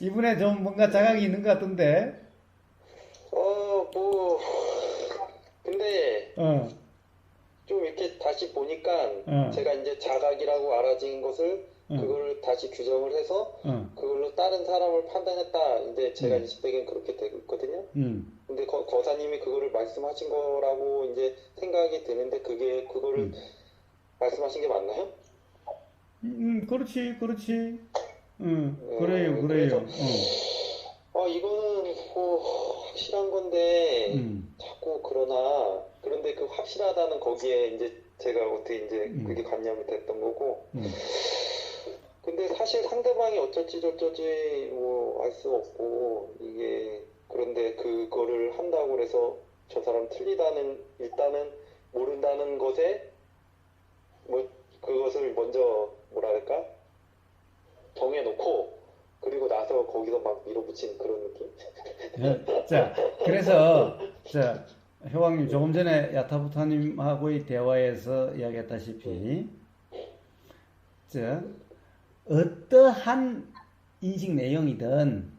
이분에 좀 뭔가 자각이 있는 것 같던데. 어, 뭐, 근데 어, 좀 이렇게 다시 보니까 어. 제가 이제 자각이라고 알아진 것을 응. 그걸 다시 규정을 해서 어, 그걸로 다른 사람을 판단했다. 이제 제가 음. 인식되기엔 그렇게 되고 있거든요. 음, 근데 거, 거사님이 그거를 말씀하신 거라고 이제 생각이 드는데 그게 그거를 음. 말씀하신 게 맞나요? 음, 그렇지, 그렇지. 음, 어, 그래요, 그래요. 그래서- 어, 이거는 뭐 확실한 건데 어, 음, 자꾸 그러나. 그런데 그 확실하다는 거기에 이제 제가 어떻게 이제 음. 그게 관념이 됐던 거고. 음, 근데 사실 상대방이 어쩔지 저쩔지 뭐 알 수 없고 이게 그런데 그거를 한다고 해서 저 사람 틀리다는 일단은 모른다는 것에 뭐 그것을 먼저 뭐랄까 정해놓고 그리고 나서 거기서 막 밀어붙인 그런 느낌? 어, 자, 그래서, 자, 효왕님 조금 전에 야타부타님하고의 대화에서 이야기했다시피, 자, 어떠한 인식 내용이든,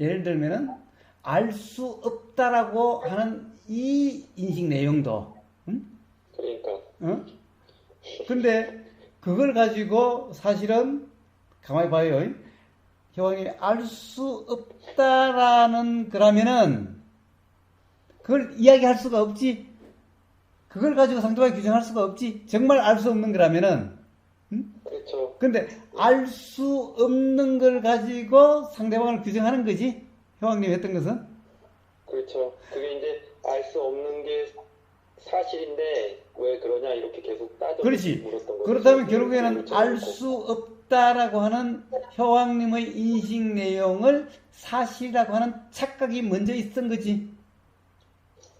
예를 들면은, 알 수 없다라고 하는 이 인식 내용도, 응? 그러니까 어? 근데 그걸 가지고 사실은 가만히 봐요. 효왕이 알 수 없다라는 그러면은 그걸 이야기할 수가 없지. 그걸 가지고 상대방이 규정할 수가 없지. 정말 알 수 없는 거라면은. 응? 그렇죠. 근데 알 수 없는 걸 가지고 상대방을 규정하는 거지. 효왕님 했던 것은. 그렇죠. 그게 이제 알 수 없는 게 사실인데 왜 그러냐 이렇게 계속 따져 그렇지. 물었던 거죠. 그렇다면 결국에는. 알 수 없 다라고 하는 효왕님의 인식 내용을 사실이라고 하는 착각이 먼저 있던 거지.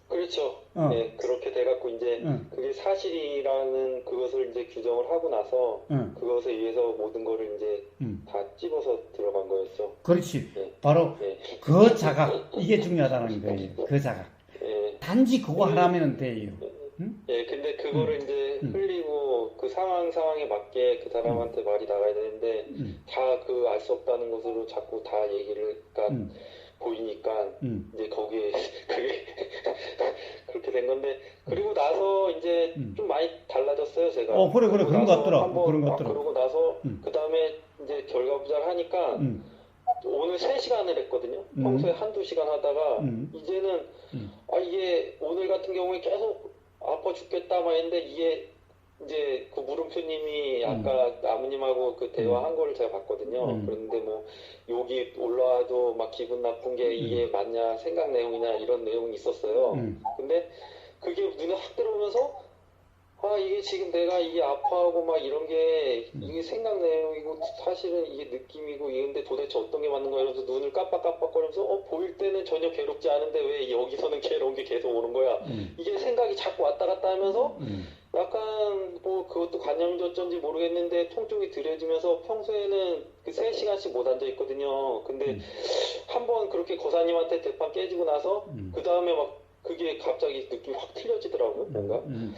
그렇죠. 어. 네, 그렇게 돼갖고 이제 응. 그게 사실이라는 그것을 이제 규정을 하고 나서 응. 그것에 의해서 모든 거를 이제 응. 다 찝어서 들어간 거였죠. 그렇지. 네. 바로 네. 그 자각. 이게 중요하다는 거예요. 그 자각. 예, 단지 그거 하라면 돼요. 응? 예, 근데 그거를 이제 그 상황 상황에 맞게 그 사람한테 말이 나가야 되는데 응. 다그 알 수 없다는 것으로 자꾸 다 얘기를 그러니까 응. 보이니까 응. 이제 거기에 그게 그렇게 된 건데 그리고 나서 이제 음. 좀 많이 달라졌어요 제가. 어, 그래, 그래. 그런 것 같더라. 그런 것막 같더라. 그러고 나서 음. 그 다음에 이제 결과부잘 하니까 응. 오늘 3시간을 했거든요. 음. 평소에 한두 시간 하다가 음. 이제는 음. 아 이게 오늘 같은 경우에 계속 아파 죽겠다 막 했는데 이게 이제 그 물음표님이 아까 아버님하고 그 대화한 거를 제가 봤거든요. 음. 그런데 뭐 여기 올라와도 막 기분 나쁜 게 이게 맞냐 생각 내용이냐 이런 내용이 있었어요. 응. 근데 그게 눈에 확 들어오면서 아 이게 지금 내가 이게 아파하고 막 이런 게 이게 생각 내용이고 사실은 이게 느낌이고 이런데 도대체 어떤 게 맞는 거야 이러면서 눈을 깜빡깜빡거리면서 어 보일 때는 전혀 괴롭지 않은데 왜 여기서는 괴로운 게 계속 오는 거야 응. 이게 생각이 자꾸 왔다 갔다 하면서 응. 약간 뭐 그것도 관념인지 어쩐지 모르겠는데 통증이 들여지면서 평소에는 그 3시간씩 못 앉아 있거든요 근데 음. 한번 그렇게 거사님한테 대판 깨지고 나서 음. 그 다음에 막 그게 갑자기 느낌이 확 틀려지더라고요 뭔가 응.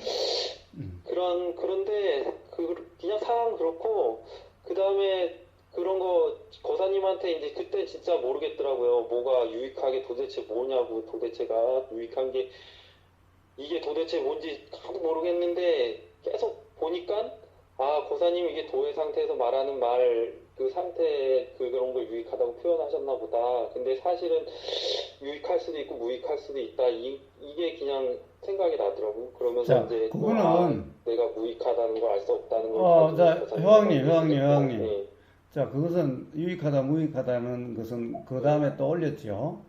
응. 그런 그런데 그 그냥 상황 그렇고 그 다음에 그런 거 거사님한테 이제 그때 진짜 모르겠더라고요. 뭐가 유익하게 도대체 뭐냐고 도대체가 유익한 게 이게 도대체 뭔지 하도 모르겠는데 계속 보니까 아 고사님 이게 도의 상태에서 말하는 말 그 상태 그 그런 걸 유익하다고 표현하셨나 보다. 근데 사실은 유익할 수도 있고 무익할 수도 있다. 이 이게 그냥 생각이 나더라고. 그러면서 자, 이제 또 그거는- 아, 내가 무익하다는 걸 알 수 없다는 걸 어, 자, 효왕님, 효왕님, 효왕님. 네. 자, 그것은 유익하다, 무익하다는 것은 그 다음에 또 올렸죠.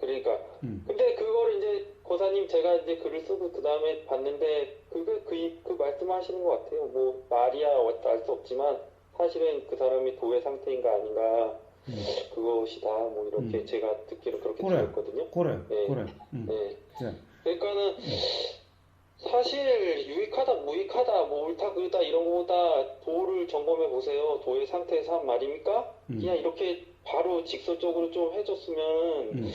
그러니까 응. 근데 그걸 이제 고사님 제가 이제 글을 쓰고 그 다음에 봤는데 그게 그, 그 말씀하시는 것 같아요. 뭐 말이야 알 수 없지만 사실은 그 사람이 도의 상태인가 아닌가 응. 그것이다. 뭐 이렇게 음. 제가 듣기로 그렇게 그래. 들었거든요. 그래, 네. 그래. 응. 네. 자, 그러니까는 사실 유익하다 무익하다 뭐 옳다 그르다 이런 거보다 도를 점검해 보세요. 도의 상태에서 한 말입니까? 음. 그냥 이렇게 바로 직설적으로 좀 해줬으면 응.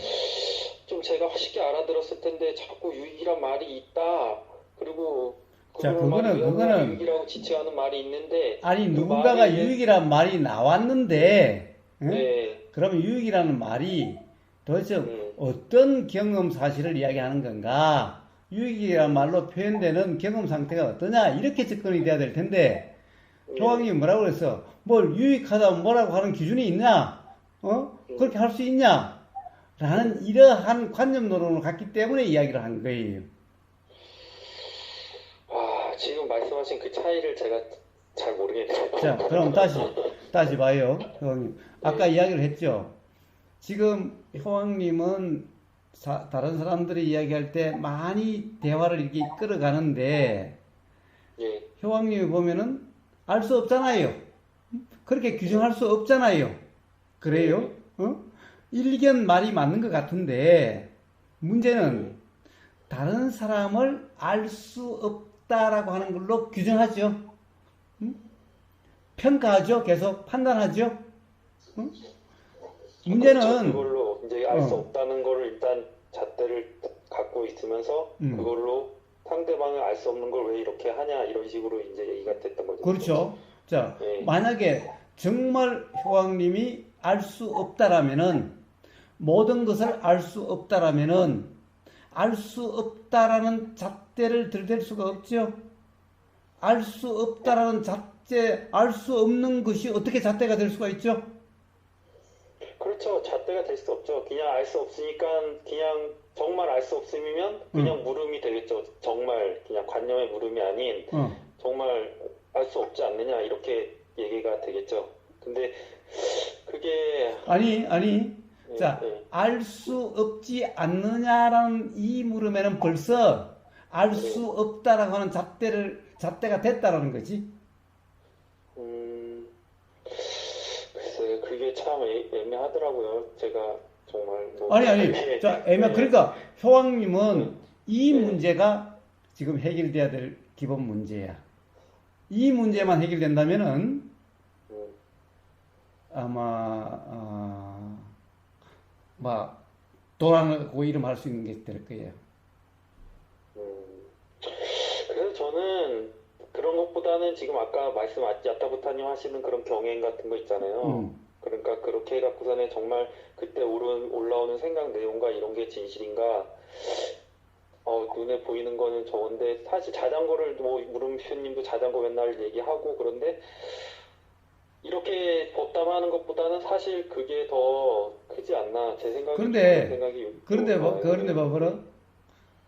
좀 제가 쉽게 알아들었을 텐데 자꾸 유익이란 말이 있다. 그리고 자, 그거는- 그거는- 유익이라고 지칭하는 말이 있는데 아니, 그 누군가가 말이 유익이란 말이 나왔는데, 응? 네. 그러면 유익이라는 말이 도대체 음. 어떤 경험 사실을 이야기하는 건가? 유익이라는 말로 표현되는 경험 상태가 어떠냐? 이렇게 접근이 돼야 될 텐데, 네. 교황이 뭐라고 그랬어? 뭘 유익하다 뭐라고 하는 기준이 있냐? 어? 그렇게 할 수 있냐? 라는 이러한 관념 노론을 갖기 때문에 이야기를 한 거예요. 아, 지금 말씀하신 그 차이를 제가 잘 모르겠네요. 자, 그럼 다시, 다시 봐요. 효왕님. 아까 이야기를 했죠. 지금 효왕님은 사- 다른 사람들이 이야기할 때 많이 대화를 이렇게 끌어가는데, 예. 효왕님이 보면은 알 수 없잖아요. 그렇게 규정할 수 없잖아요. 그래요? 어? 일견 말이 맞는 것 같은데, 문제는 다른 사람을 알 수 없다라고 하는 걸로 규정하죠. 응? 평가하죠. 계속 판단하죠. 응? 그렇죠. 문제는 그걸로 이제 알수 어. 없다는 거를 일단 잣대를 갖고 있으면서 음. 그걸로 상대방을 알 수 없는 걸 왜 이렇게 하냐 이런 식으로 이제 얘기가 됐던 거죠. 그렇죠. 자, 네. 만약에 정말 효왕님이 알 수 없다라면은 모든 것을 알 수 없다라면은 알 수 없다라는 잣대를 들댈 수가 없죠. 알 수 없다라는 잣대, 알 수 없는 것이 어떻게 잣대가 될 수가 있죠? 그렇죠. 잣대가 될 수 없죠. 그냥 알 수 없으니까 그냥 정말 알 수 없으면 그냥 물음이 되겠죠. 정말 그냥 관념의 물음이 아닌 어. 정말 알 수 없지 않느냐 이렇게 얘기가 되겠죠. 근데 그게 아니, 아니. 예, 자, 예. 알수 없지 않느냐라는 이 물음에는 벌써 알 수 없다라고 하는 잣대를, 잣대가 됐다라는 거지. 음, 글쎄, 그게 참 애, 애매하더라고요. 제가 정말 뭐 아니 아니 예, 자 애매 예, 그러니까 효왕님은 이 네. 문제가 지금 해결돼야 될 기본 문제야. 이 문제만 해결된다면은 음, 아마 어, 막 도랑하고 이름 할 수 있는 게 될 거예요. 음. 그래서 저는 그런 것보다는 지금 아까 말씀 야타부타님 하시는 그런 경행 같은 거 있잖아요. 음. 그러니까 그렇게 해갖고서는 정말 그때 오른, 올라오는 생각 내용과 이런 게 진실인가 어, 눈에 보이는 거는 좋은데 사실 자전거를 뭐 물음표님도 자전거 맨날 얘기하고 그런데 이렇게 법담하는 것보다는 사실 그게 더 크지 않나 제 생각에 그런데- 그런 생각이 그런데 뭐. 그런데 봐봐라.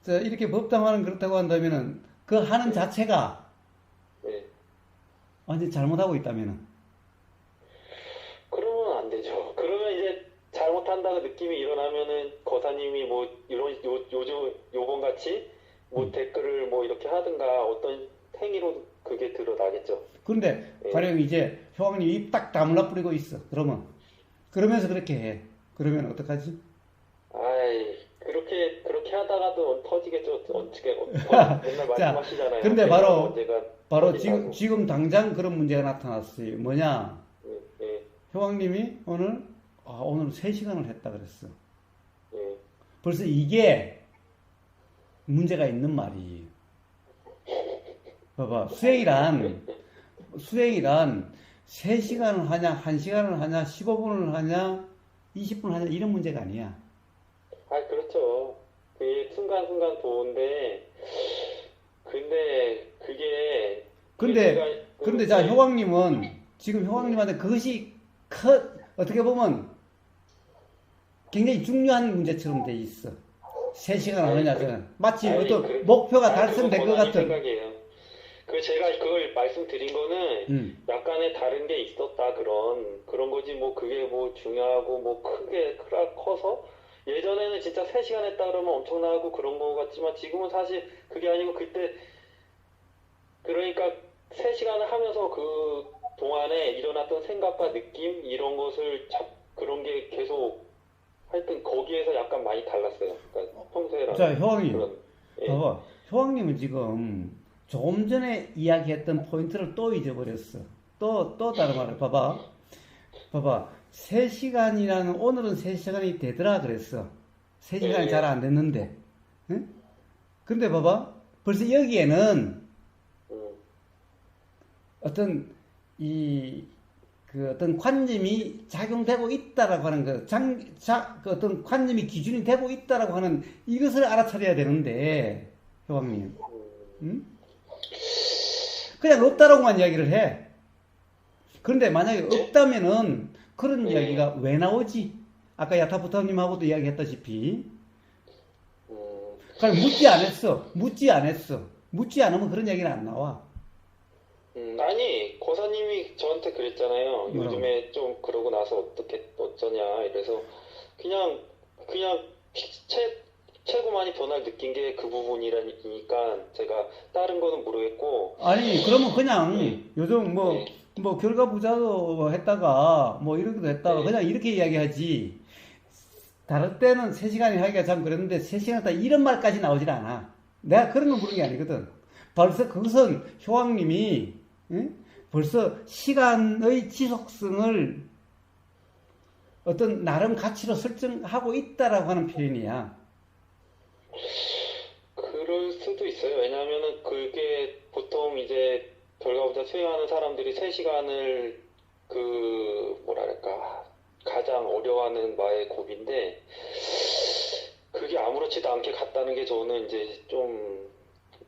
자 이렇게 법당하는 그렇다고 한다면은 그 하는 자체가 네. 완전 잘못하고 있다면은 그러면 안 되죠. 그러면 이제 잘못한다는 느낌이 일어나면은 거사님이 뭐 이런 요, 요즘 요번 같이 뭐 음. 댓글을 뭐 이렇게 하든가 어떤 행위로 그게 드러나겠죠. 그런데 네. 가령 이제 효왕님 입 딱 다물라 뿌리고 있어. 그러면 그러면서 그렇게 해. 그러면 어떡하지? 아이 그렇게 그렇게 하다가도 터지겠죠. 어떻게 어, 맨날 말씀하시잖아요. 근데 바로- 바로. 지금, 지금 당장 그런 문제가 나타났어요. 뭐냐? 예, 예, 효왕님이 오늘, 아, 오늘 3시간을 했다 그랬어. 예. 벌써 이게 문제가 있는 말이에요. 봐봐. 수행이란, 수행이란 3시간을 하냐, 1시간을 하냐, 15분을 하냐, 20분을 하냐, 이런 문제가 아니야. 아 그렇죠. 그게 순간순간 도는데 근데 그게 근데, 근데 자, 네. 효왕님은, 지금 효왕님한테 그것이 큰, 어떻게 보면 굉장히 중요한 문제처럼 돼 있어. 3시간 하느냐, 저는. 마치 아니, 어떤 그- 목표가 달성된 것 같은. 생각이에요. 그 제가 그걸 말씀드린 거는 음. 약간의 다른 게 있었다 그런 그런 거지 뭐 그게 뭐 중요하고 뭐 크게 크라 커서 예전에는 진짜 3시간 했다 그러면 엄청나고 그런 거 같지만 지금은 사실 그게 아니고 그때 그러니까 3시간을 하면서 그 동안에 일어났던 생각과 느낌 이런 것을 잡 그런 게 계속 하여튼 거기에서 약간 많이 달랐어요. 그러니까 평소에랑 자, 효왕님. 그런 예. 봐봐. 효왕님은 지금 조금 전에 이야기했던 포인트를 또 잊어버렸어. 또, 또 다른 말을 봐봐. 봐봐. 3시간이라는, 오늘은 3시간이 되더라 그랬어. 3시간이 네. 잘안 됐는데. 응? 근데 봐봐. 벌써 여기에는 음, 어떤 이 그 어떤 관념이 작용되고 있다라고 하는 그, 장, 자, 그 어떤 관념이 기준이 되고 있다라고 하는 이것을 알아차려야 되는데, 효왕님. 응? 그냥 없다라고만 이야기를 해. 그런데 만약에 없다면은 그런 네. 이야기가 왜 나오지? 아까 야타부타님하고도 이야기했다시피. 음, 그걸 묻지 않았어. 묻지 않았어. 묻지 않으면 그런 얘기는 안 나와. 음, 아니 고사님이 저한테 그랬잖아요. 뭐라고? 요즘에 좀 그러고 나서 어떻게 어쩌냐 이래서 그냥 그냥 최 최고 많이 변화를 느낀 게 그 부분이라니까 제가 다른 거는 모르겠고 아니, 그러면 그냥 네. 요즘 뭐, 네. 뭐 결과 부자도 했다가 뭐 이렇게도 했다가 네. 그냥 이렇게 이야기하지. 다를 때는 3시간이 하기가 참 그랬는데 3시간 다 이런 말까지 나오질 않아. 내가 그런 거 물은 게 아니거든. 벌써 그것은 효왕님이 응? 벌써 시간의 지속성을 어떤 나름 가치로 설정하고 있다라고 하는 표현이야. 그럴 수도 있어요. 왜냐하면은 그게 보통 이제 결과부터 수행하는 사람들이 3시간을 그 뭐랄까 가장 어려워하는 바의 고비인데 그게 아무렇지도 않게 갔다는 게 저는 이제 좀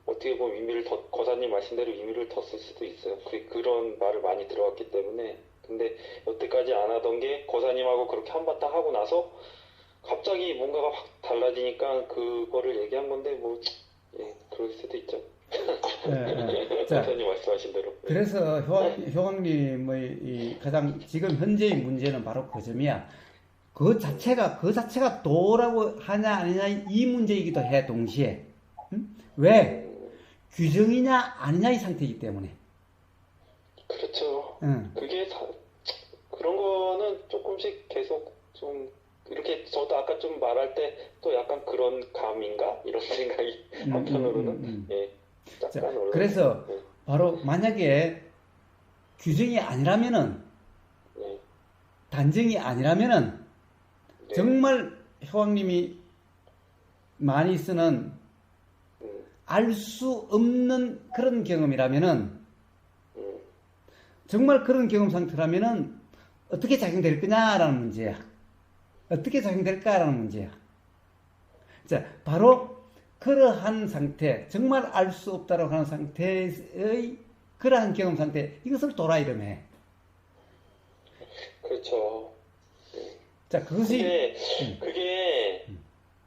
어떻게 보면 의미를 더 거사님 말씀대로 의미를 뒀을 수도 있어요. 그 그런 말을 많이 들어왔기 때문에 근데 여태까지 안 하던 게 거사님하고 그렇게 한바탕 하고 나서 갑자기 뭔가가 확 달라지니까 그거를 얘기한 건데 뭐 예, 그럴 수도 있죠. 예, 예. 자, 선생님 말씀하신 대로. 그래서 효왕, 효왕님의 이 가장 지금 현재의 문제는 바로 그 점이야. 그 자체가, 그 자체가 도라고 하냐 아니냐 이 문제이기도 해, 동시에. 응? 왜? 규정이냐 아니냐의 상태이기 때문에. 그렇죠. 응. 그게 사- 그런 거는 조금씩 계속 좀 이렇게 저도 아까 좀 말할 때 또 약간 그런 감인가 이런 생각이 음, 한편으로는 음, 음, 음. 예 자. 그래서 네, 바로 만약에 규정이 아니라면은, 네, 단정이 아니라면은, 네. 정말 효왕님이 많이 쓰는 음, 알수 없는 그런 경험이라면은, 음, 정말 그런 경험 상태라면은 어떻게 작용될 거냐라는 문제야. 어떻게 작용될까라는 문제야. 자, 바로 그러한 상태, 정말 알 수 없다라고 하는 상태의 그러한 경험 상태, 이것을 도라 이름해. 그렇죠. 자, 그것이 그게 음. 그게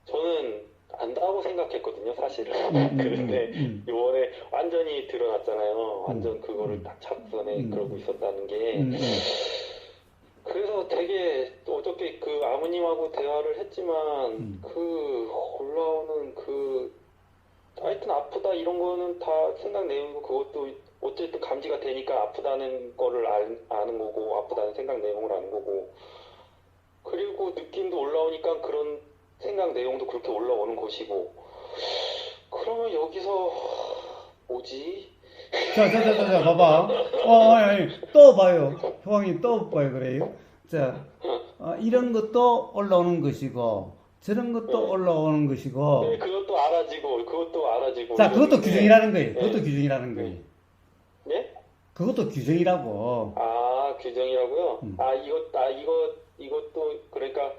저는 안다고 생각했거든요, 사실은. 음, 음, 그런데 음, 요번에 완전히 드러났잖아요. 완전 그거를 음. 딱 작전에 음. 그러고 있었다는 게. 그래서 되게 어저께 그 아버님하고 대화를 했지만 음. 그 올라오는 그 하여튼 아프다 이런 거는 다 생각 내용이고 그것도 어쨌든 감지가 되니까 아프다는 거를 알, 아는 거고 아프다는 생각 내용을 아는 거고 그리고 느낌도 올라오니까 그런 생각 내용도 그렇게 올라오는 것이고 그러면 여기서 뭐지? 자, 자, 자, 자, 자, 봐봐. 어, 아니, 아니, 또 봐요. 효왕이 또 봐요, 그래요. 자, 어, 이런 것도 올라오는 것이고, 저런 것도 네. 올라오는 것이고, 네, 그것도 알아지고 그것도 알아지고 어. 자, 그것도 이러는데 규정이라는 거예요. 네. 그것도 규정이라는 거예요. 네? 그것도 규정이라고. 아, 규정이라고요? 음. 아, 이것, 아, 이거, 이것도, 그러니까,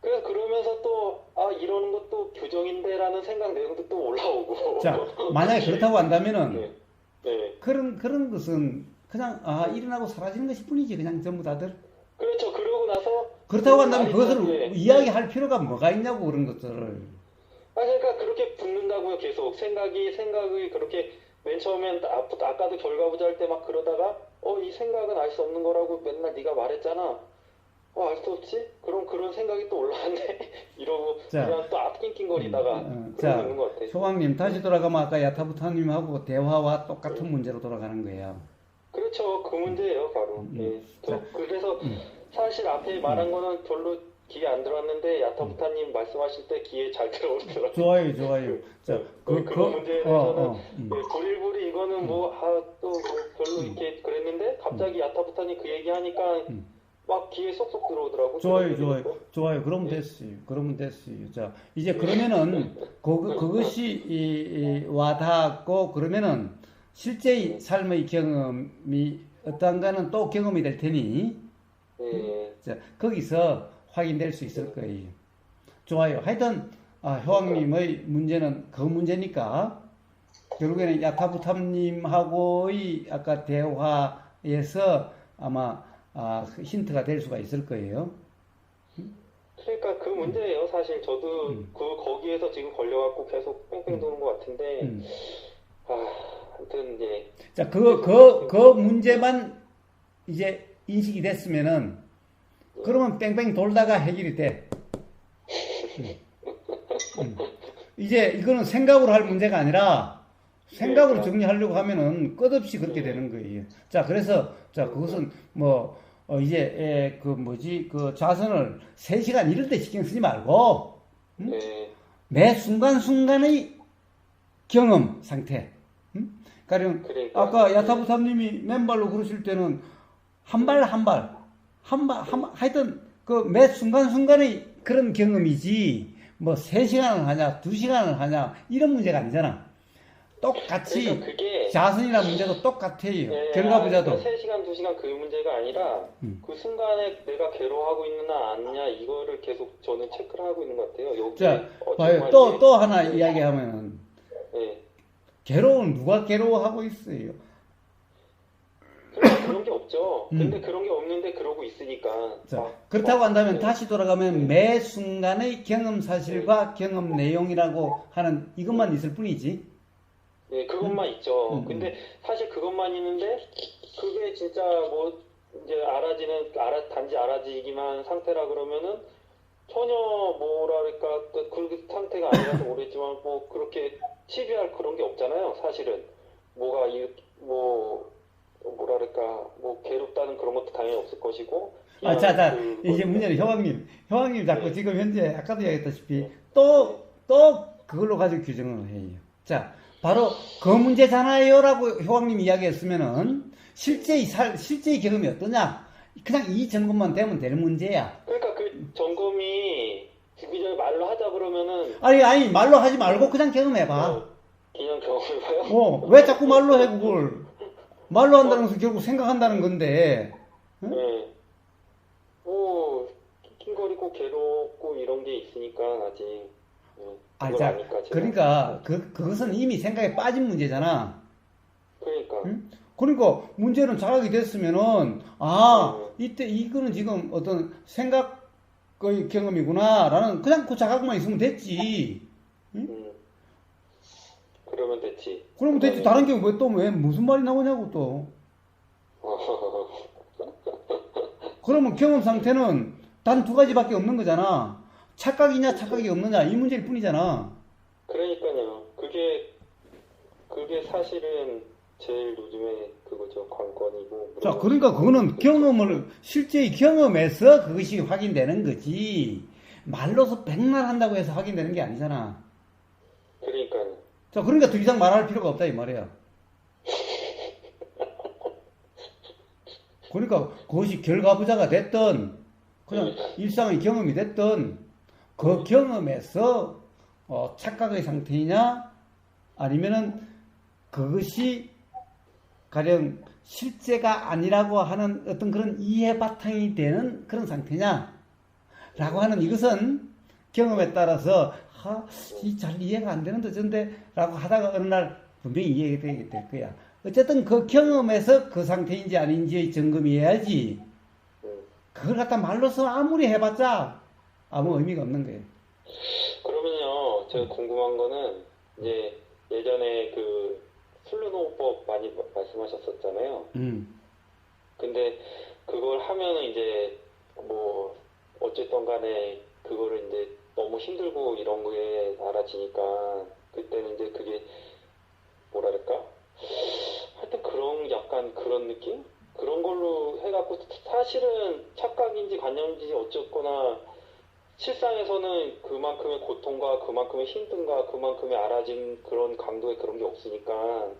그래서 그러면서 또, 아, 이러는 것도 규정인데라는 생각 내용도 또 올라오고. 자, 만약에 그렇다고 한다면은, 네. 네. 그런, 그런 것은 그냥, 아, 일어나고 사라지는 것이 뿐이지, 그냥 전부 다들. 그렇죠. 그러고 나서. 그렇다고 한다면 아니, 그것을 네. 이야기할 필요가 뭐가 있냐고, 그런 것들을. 아, 그러니까 그렇게 붙는다고요, 계속. 생각이, 생각이 그렇게, 맨 처음엔, 아, 아까도 결과부자 할 때 막 그러다가, 어, 이 생각은 알 수 없는 거라고 맨날 네가 말했잖아. 어, 알 수 없지? 그럼 그런 생각이 또 올라왔네? 이러고, 자. 그냥 또 앞낑낑거리다가, 음, 음, 자. 효왕님, 다시 돌아가면 아까 야타부타님하고 대화와 똑같은 문제로 돌아가는 거예요. 그렇죠. 그 문제예요, 바로. 음, 예. 저, 자, 그래서 음. 사실 앞에 말한 거는 별로 귀에 안 들어왔는데 야타부타님 말씀하실 때 귀에 잘 들어오더라고요. 좋아요, 좋아요. 자, 그, 그, 그런 그, 문제에 어, 대해서는 어, 음. 예, 불일불이 이거는 뭐, 아, 또, 뭐 별로 이렇게 그랬는데 갑자기 야타부타님 그 얘기하니까 음. 막 귀에 쏙쏙 들어오더라고. 좋아요, 좋아요. 좋아요. 그러면 네. 됐어요. 그러면 됐어요. 자, 이제 그러면은 그, 그것이 이, 이 와닿았고 그러면은 실제의 삶의 경험이 어떠한가는 또 경험이 될 테니 예, 자, 거기서 확인될 수 있을 거예요. 좋아요. 하여튼 아, 효왕님의 문제는 그 문제니까 결국에는 야타부탐님하고의 아까 대화에서 아마 아, 그 힌트가 될 수가 있을 거예요. 그러니까 그 문제예요. 사실 저도 음. 그 거기에서 지금 걸려갖고 계속 뺑뺑 도는 것 같은데, 음. 아, 아무튼 이제 자, 그, 그, 그 문제만 이제 인식이 됐으면은, 그러면 뺑뺑 돌다가 해결이 돼. 음. 음. 이제 이거는 생각으로 할 문제가 아니라, 생각으로 정리하려고 하면은 끝없이 그렇게 되는 거예요. 자, 그래서, 자, 그것은 뭐, 어, 이제, 에, 그 뭐지, 그 자선을 3시간 이럴 때 신경 쓰지 말고, 음? 예, 매 순간순간의 경험 상태. 음? 가령, 그러니까 아까 야타부탐님이 맨발로 그러실 때는 한 발 한 발, 한 발, 한 발, 하여튼 그 매 순간순간의 그런 경험이지, 뭐, 세 시간을 하냐, 두 시간을 하냐, 이런 문제가 아니잖아. 똑같이, 그러니까 그게 자선이나 문제도 똑같아요. 예, 결과부자도. 그러니까 3시간, 2시간 그 문제가 아니라 음. 그 순간에 내가 괴로워하고 있느냐 아니냐 이거를 계속 저는 체크를 하고 있는 것 같아요. 여기 자, 어, 봐요. 또, 이게- 또 하나 이야기하면은, 예. 괴로운 누가 괴로워하고 있어요? 그런 게 없죠. 음. 근데 그런 게 없는데 그러고 있으니까. 자, 막- 그렇다고 막- 한다면 네. 다시 돌아가면 매 순간의 경험 사실과 경험 내용이라고 하는 이것만 있을 뿐이지. 예, 그것만 있죠. 음, 음. 근데 사실 그것만 있는데 그게 진짜 뭐 이제 알아지는 알아 단지 알아지기만 한 상태라 그러면은 전혀 뭐랄까 또그 상태가 아니라서 모르겠지만 뭐 그렇게 치비할 그런 게 없잖아요. 사실은 뭐가 이뭐 뭐랄까 뭐 괴롭다는 그런 것도 당연히 없을 것이고. 아, 자, 자, 그- 이제 문제는 효왕님. 효왕님 자꾸 네. 지금 현재 아까도 이야기했다시피 또, 또 그걸로 가지고 규정을 해요. 자, 바로 그 문제잖아요라고 효왕님 이야기했으면은 실제의 살, 실제 의 경험이 어떠냐? 그냥 이 점검만 되면 될 문제야. 그러니까 그 점검이 그냥 말로 하자 그러면은 아니, 아니, 말로 하지 말고 그냥 경험해봐. 어, 그냥 경험해봐요. 어, 왜 자꾸 말로 해, 그걸? 말로 한다는 것은 결국 생각한다는 건데. 응? 네. 뭐 낑낑거리고 괴롭고 이런 게 있으니까 아직 네. 아, 그걸 자, 제가. 그러니까, 그, 그것은 이미 생각에 빠진 문제잖아. 그러니까 응? 그러니까, 문제는 자각이 됐으면은, 아, 음. 이때, 이거는 지금 어떤 생각의 경험이구나, 라는, 그냥 그 자각만 있으면 됐지. 음. 그러면 됐지. 그러면 됐지. 다른 게 왜 또, 왜, 무슨 말이 나오냐고 또. 그러면 경험 상태는 단 두 가지밖에 없는 거잖아. 착각이냐, 착각이 없느냐, 이 문제일 뿐이잖아. 그러니까요. 그게 그게 사실은 제일 요즘에 그거죠 관건이고. 자, 그러니까 그거는 경험을, 실제의 경험에서 그것이 확인되는 거지. 말로서 백날 한다고 해서 확인되는 게 아니잖아. 그러니까요. 자, 그러니까 더 이상 말할 필요가 없다, 이 말이야. 그러니까 그것이 결과부자가 됐든, 그냥 일상의 경험이 됐든, 그 경험에서 어, 착각의 상태이냐, 아니면은 그것이 가령 실제가 아니라고 하는 어떤 그런 이해 바탕이 되는 그런 상태냐, 라고 하는 이것은 경험에 따라서 아, 이잘 이해가 안 되는데 어쩐데 라고 하다가 어느 날 분명히 이해가 되게 될 거야. 어쨌든 그 경험에서 그 상태인지 아닌지의 점검이어야지 음. 그걸 갖다 말로서 아무리 해봤자 아무 의미가 없는 거예요. 그러면요, 제가 궁금한 거는 이제 예전에 그 슬루노법 많이 마- 말씀하셨었잖아요. 음. 근데 그걸 하면은 이제 뭐 어쨌든 간에 그거를 이제 너무 힘들고 이런 거에 알아지니까 그때는 이제 그게 뭐랄까 하여튼 그런 약간 그런 느낌 그런 걸로 해갖고 사실은 착각인지 관념인지 어쨌거나 실상에서는 그만큼의 고통과 그만큼의 힘든가 그만큼의 알아진 그런 강도의 그런 게 없으니까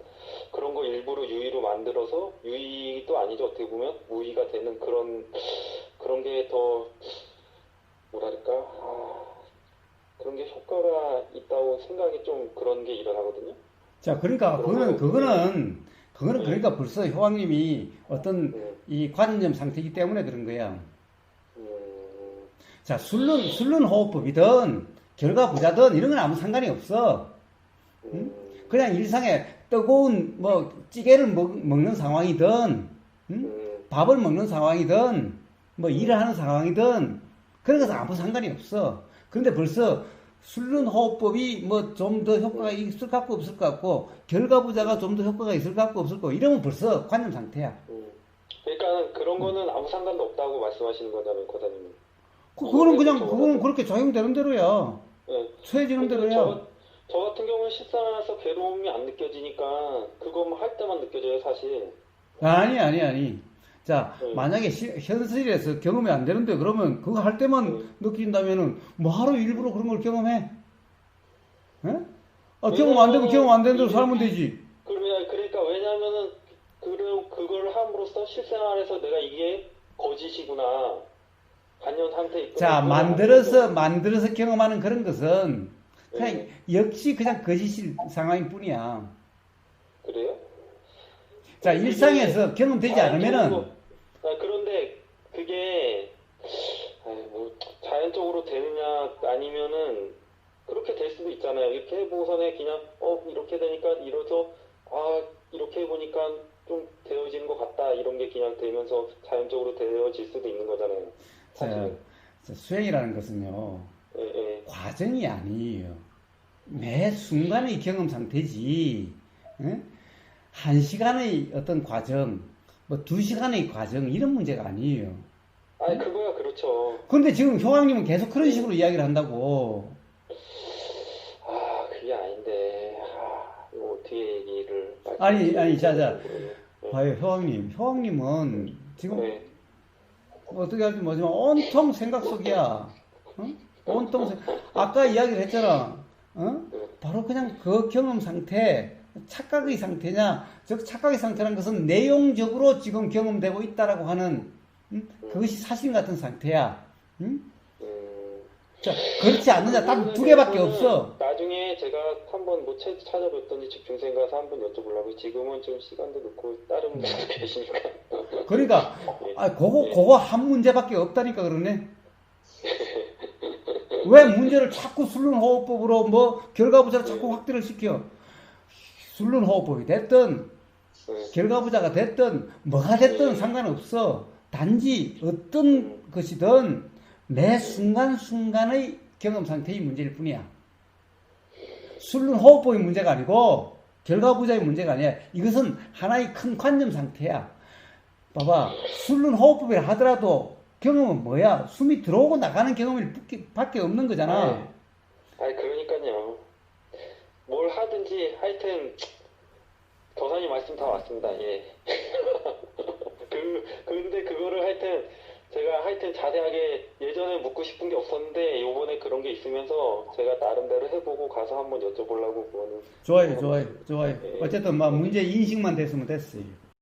그런 거 일부러 유의로 만들어서 유의도 아니죠 어떻게 보면 무의가 되는 그런 그런 게 더 뭐랄까 아, 그런 게 효과가 있다고 생각이 좀 그런 게 일어나거든요. 자, 그러니까 그거는 그거는 그거는 그러니까 벌써 효왕님이 어떤 네. 이 관념 상태이기 때문에 그런 거야. 음, 자, 술론, 술론 호흡법이든 결과 부자든 이런 건 아무 상관이 없어. 음, 그냥 일상에 뜨거운 뭐 찌개를 먹, 는 상황이든 응? 음, 밥을 먹는 상황이든 뭐 일을 하는 상황이든 그런 것은 아무 상관이 없어. 그런데 벌써 술론 호흡법이 뭐 좀 더 효과가 있을 것 같고 없을 것 같고 결과 부자가 좀 더 효과가 있을 것 같고 없을 것 같고 이러면 벌써 관념 상태야. 음. 그러니까 그런 거는 아무 상관도 없다고 말씀하시는 거잖아요, 거사님. 그, 거는 그냥 그거는 그렇게 적용되는 대로야. 네. 처해지는 대로야. 저, 저 같은 경우는 실생활에서 괴로움이 안 느껴지니까 그거만 할 때만 느껴져요, 사실. 아니 아니 아니. 자 네. 만약에 시- 현실에서 경험이 안 되는데 그러면 그거 할 때만 네. 느낀다면은 뭐 하루 일부러 그런 걸 경험해? 예? 아, 경험 안 되면 경험 안 되는 대로 살면 되지. 그러면 그러니까 왜냐하면은 그 그걸 함으로써 실생활에서 내가 이게 거짓이구나. 자 만들어서 만들어서 경험하는 그런 것은 그냥 네. 역시 그냥 거짓일 상황일 뿐이야. 그래요? 자 일상에서 경험되지 자연적으로- 않으면은 아, 그런데 그게 아이, 뭐 자연적으로 되느냐 아니면은 그렇게 될 수도 있잖아요. 이렇게 해보선에 그냥 어 이렇게 되니까 이래서 아 이렇게 해보니까 좀 되어지는 것 같다 이런 게 그냥 되면서 자연적으로 되어질 수도 있는 거잖아요. 자, 사실은. 자, 수행이라는 것은요 예, 예. 과정이 아니에요. 매 순간의 경험 상태지. 응? 한 시간의 어떤 과정, 뭐 두 시간의 과정 이런 문제가 아니에요. 아니 그거야 그렇죠. 그런데 지금 효왕님은 계속 그런 식으로 이야기를 한다고. 아 그게 아닌데 아 이거 어떻게 얘기를 아니, 아니, 자, 자. 모르겠네. 네. 봐요, 효왕님. 효왕님은 지금 네. 뭐 어떻게 할지 모르지만 온통 생각 속이야. 응? 온통 생 아까 이야기를 했잖아. 어? 바로 그냥 그 경험 상태, 착각의 상태냐, 즉 착각의 상태라는 것은 내용적으로 지금 경험되고 있다라고 하는 응? 그것이 사실 같은 상태야. 응? 음, 자, 그렇지 않느냐? 딱두 개밖에 없어. 나중에 제가 한번 뭐책 찾아봤더니 집중생 가서 한번 여쭤보려고 지금은 좀 시간도 넣고 다른 분들도 계시니까 그러니까 아, 그거 그거 한 문제밖에 없다니까 그러네. 왜 문제를 자꾸 술론호흡법으로 뭐 결과부자를 자꾸 확대를 시켜? 술론호흡법이 됐든 네. 결과부자가 됐든 뭐가 됐든 상관없어. 단지 어떤 것이든 매 순간순간의 경험 상태의 문제일 뿐이야. 술론호흡법의 문제가 아니고 결과부자의 문제가 아니야. 이것은 하나의 큰 관념 상태야. 봐봐. 술론호흡법이라 하더라도 경험은 뭐야? 숨이 들어오고 나가는 경험일 밖에 없는 거잖아. 아니 그러니까요 뭘 하든지 하여튼 도사님 말씀 다 맞습니다 예. 그 근데 그거를 하여튼 제가 하여튼 자세하게 예전에 묻고 싶은 게 없었는데 요번에 그런 게 있으면서 제가 나름대로 해보고 가서 한번 여쭤보려고 그거는 좋아요, 좋아요, 좋아요. 어쨌든 막 문제 인식만 됐으면 됐어요.